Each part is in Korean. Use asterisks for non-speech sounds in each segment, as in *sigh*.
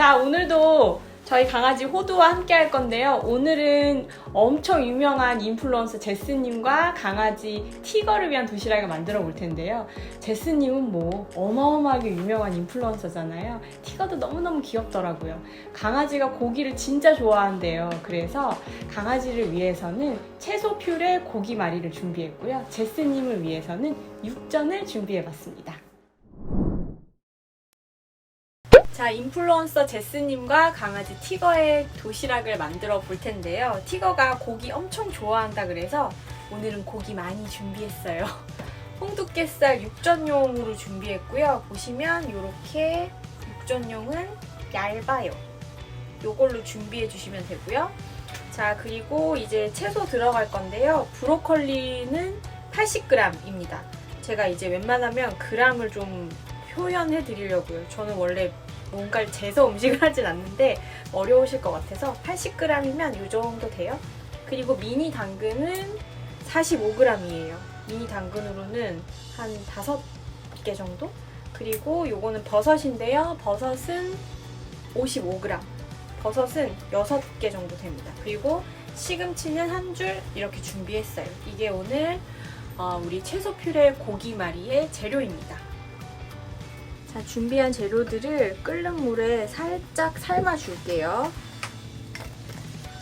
자, 오늘도 저희 강아지 호두와 함께 할 건데요. 오늘은 엄청 유명한 인플루언서 제스님과 강아지 티거를 위한 도시락을 만들어 볼 텐데요. 제스님은 뭐 어마어마하게 유명한 인플루언서잖아요. 티거도 너무너무 귀엽더라고요. 강아지가 고기를 진짜 좋아한대요. 그래서 강아지를 위해서는 채소 퓨레 고기 마리를 준비했고요. 제스님을 위해서는 육전을 준비해 봤습니다. 자, 인플루언서 제스님과 강아지 티거의 도시락을 만들어 볼 텐데요. 티거가 고기 엄청 좋아한다 그래서 오늘은 고기 많이 준비했어요. *laughs* 홍두깨살 육전용으로 준비했고요. 보시면 이렇게 육전용은 얇아요. 요걸로 준비해 주시면 되고요. 자, 그리고 이제 채소 들어갈 건데요. 브로콜리는 80g입니다. 제가 이제 웬만하면 그람을 좀 표현해 드리려고요. 저는 원래 뭔가를 재서 음식을 *laughs* 하진 않는데 어려우실 것 같아서 80g이면 이 정도 돼요. 그리고 미니 당근은 45g이에요. 미니 당근으로는 한 5개 정도? 그리고 요거는 버섯인데요. 버섯은 55g. 버섯은 6개 정도 됩니다. 그리고 시금치는 한 줄 이렇게 준비했어요. 이게 오늘 어, 우리 채소 퓨레 고기 마리의 재료입니다. 자, 준비한 재료들을 끓는 물에 살짝 삶아 줄게요.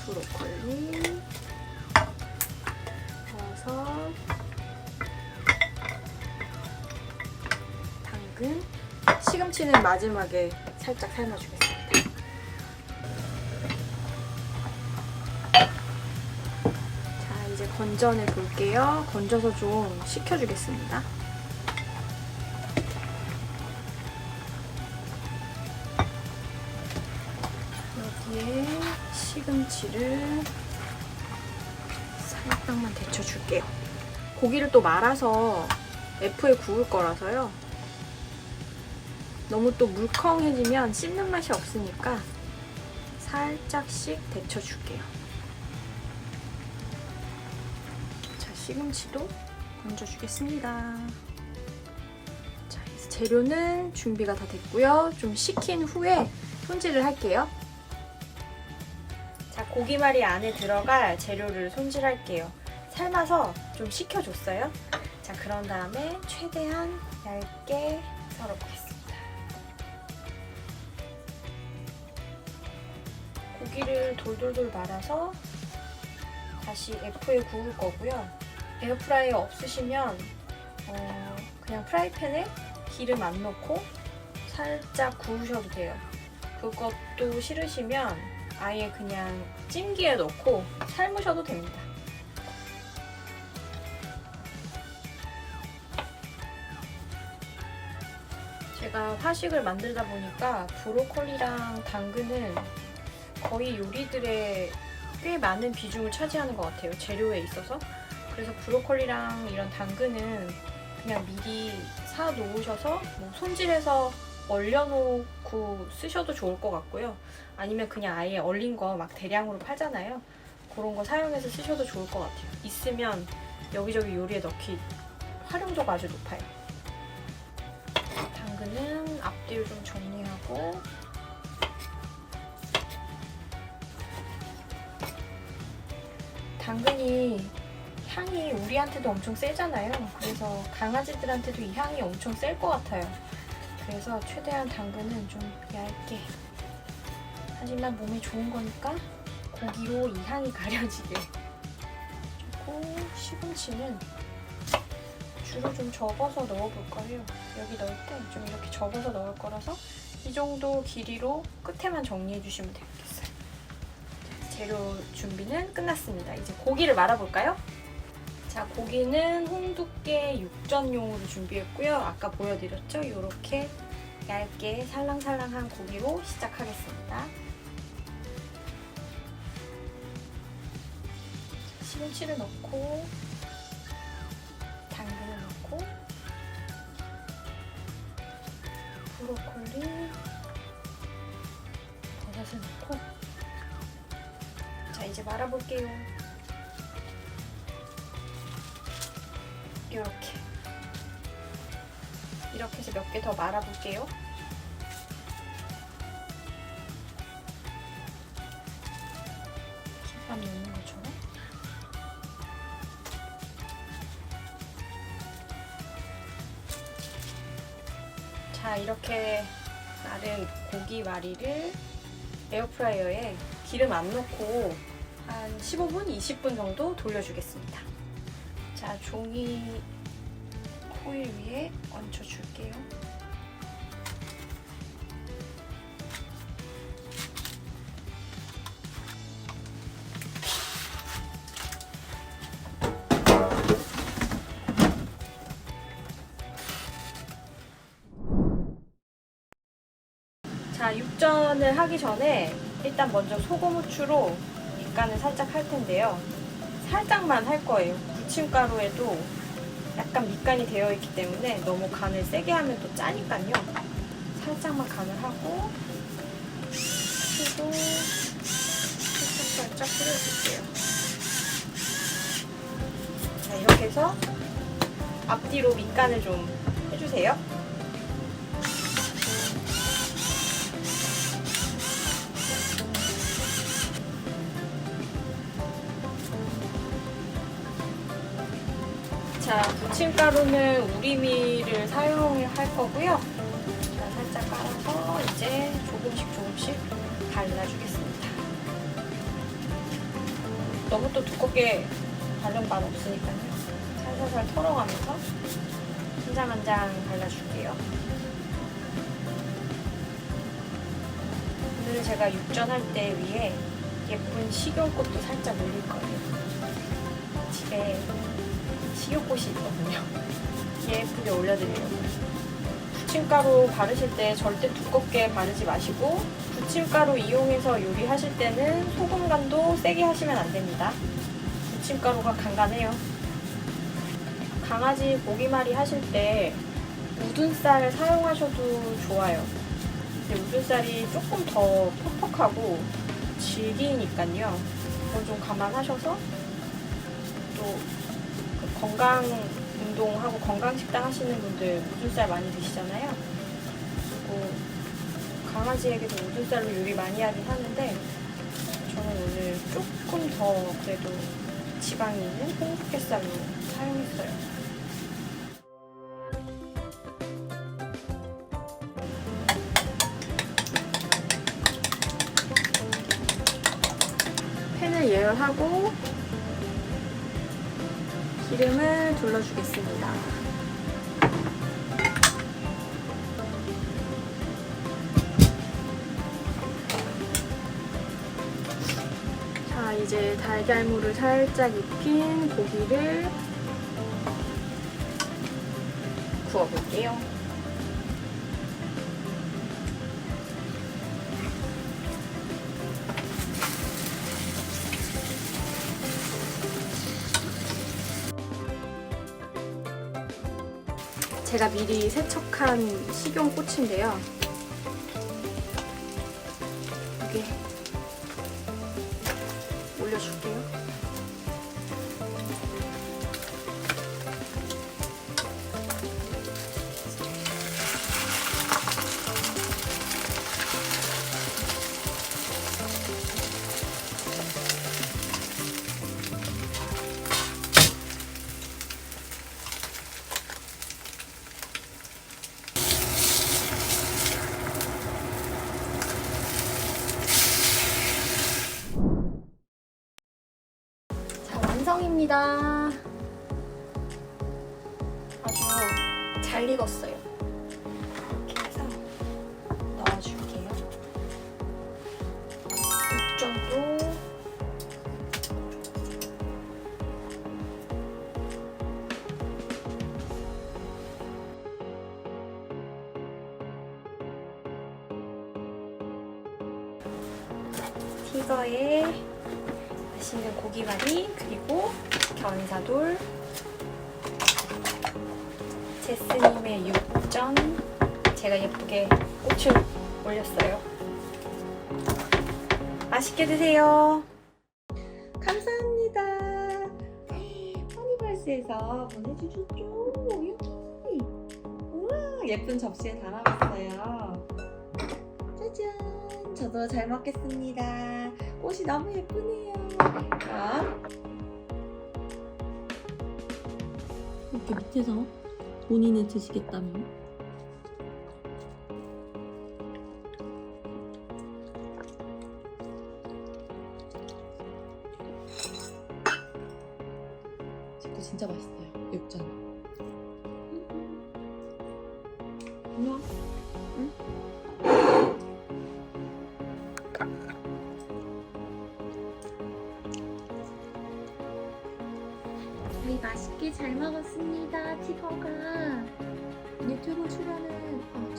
브로콜리, 버섯, 당근, 시금치는 마지막에 살짝 삶아 주겠습니다. 자, 이제 건져내 볼게요. 건져서 좀 식혀주겠습니다. 시금치를 살짝만 데쳐줄게요. 고기를 또 말아서 F에 구울 거라서요. 너무 또 물컹해지면 씹는 맛이 없으니까 살짝씩 데쳐줄게요. 자, 시금치도 건져주겠습니다. 자, 재료는 준비가 다 됐고요. 좀 식힌 후에 손질을 할게요. 자, 고기말이 안에 들어갈 재료를 손질할게요. 삶아서 좀 식혀줬어요. 자, 그런 다음에 최대한 얇게 썰어보겠습니다. 고기를 돌돌돌 말아서 다시 F에 구울 거고요. 에어프라이어 없으시면 어, 그냥 프라이팬에 기름 안 넣고 살짝 구우셔도 돼요. 그것도 싫으시면 아예 그냥 찜기에 넣고 삶으셔도 됩니다. 제가 화식을 만들다 보니까 브로콜리랑 당근은 거의 요리들의 꽤 많은 비중을 차지하는 것 같아요. 재료에 있어서. 그래서 브로콜리랑 이런 당근은 그냥 미리 사 놓으셔서 뭐 손질해서 얼려놓고 쓰셔도 좋을 것 같고요. 아니면 그냥 아예 얼린 거 막 대량으로 팔잖아요. 그런 거 사용해서 쓰셔도 좋을 것 같아요. 있으면 여기저기 요리에 넣기 활용도가 아주 높아요. 당근은 앞뒤를 좀 정리하고 당근이 향이 우리한테도 엄청 세잖아요. 그래서 강아지들한테도 이 향이 엄청 셀 것 같아요. 그래서 최대한 당근은 좀 얇게. 하지만 몸에 좋은 거니까 고기로 이 향이 가려지게. 그리고 시금치는 주로 좀 접어서 넣어볼 거예요. 여기 넣을 때 좀 이렇게 접어서 넣을 거라서 이 정도 길이로 끝에만 정리해 주시면 되겠어요. 재료 준비는 끝났습니다. 이제 고기를 말아볼까요? 자 고기는 홍두깨 육전용으로 준비했고요 아까 보여드렸죠? 이렇게 얇게 살랑살랑한 고기로 시작하겠습니다. 시금치를 넣고 당근을 넣고 브로콜리 버섯을 넣고 자 이제 말아볼게요. 이렇게 이렇게 해서 몇 개 더 말아볼게요. 김밥 넣는 것처럼. 자 이렇게 마른 고기 말이를 에어프라이어에 기름 안 넣고 한 15분, 20분 정도 돌려주겠습니다. 자, 종이 호일 위에 얹혀줄게요. 자, 육전을 하기 전에 일단 먼저 소금 후추로 밑간을 살짝 할 텐데요. 살짝만 할 거예요. 부침가루에도 약간 밑간이 되어 있기 때문에 너무 간을 세게 하면 또 짜니까요. 살짝만 간을 하고 그리고 살짝 살짝 뿌려줄게요. 자, 이렇게 해서 앞뒤로 밑간을 좀 해주세요. 자, 부침가루는 우리미를 사용할 거고요. 자, 살짝 깔아서 이제 조금씩 조금씩 발라주겠습니다. 너무 또 두껍게 바른 맛 없으니까요. 살살살 털어가면서 한 장 한 장 발라줄게요. 오늘 제가 육전할 때 위에 예쁜 식용꽃도 살짝 올릴 거예요. 집에 식용꽃이 있거든요. 예쁘게 올려드리려고요. 부침가루 바르실 때 절대 두껍게 바르지 마시고 부침가루 이용해서 요리하실 때는 소금 간도 세게 하시면 안 됩니다. 부침가루가 간간해요. 강아지 고기말이 하실 때 우둔살 사용하셔도 좋아요. 근데 우둔살이 조금 더 퍽퍽하고 질기니까요. 그건 좀 감안하셔서 또그 건강 운동하고 건강 식단 하시는 분들 우둔살 많이 드시잖아요. 그리고 강아지에게도 우둔살로 요리 많이 하긴 하는데 저는 오늘 조금 더 그래도 지방이 있는 홍두깨살로 사용했어요. 팬을 예열하고 기름을 둘러주겠습니다. 자, 이제 달걀물을 살짝 입힌 고기를 구워볼게요. 제가 미리 세척한 식용꽃인데요. 여기 올려줄게요. 완성입니다. 아주 잘 익었어요. 이렇게 해서 넣어줄게요. 육전도 티거에 맛있는 고기말이 그리고 견사돌 제스님의 육전 제가 예쁘게 꽃을 올렸어요. 맛있게 드세요. 감사합니다. 허니발스에서 보내주셨죠? 우와 예쁜 접시에 담아봤어요. 짜잔! 저도 잘 먹겠습니다 꽃이 너무 예쁘네요. 자, 이렇게 밑에서 본인이 드시겠다면 제거 진짜 맛있어요. 육전. 저희 맛있게 잘 먹었습니다 티거가. 유튜브 출연은 어,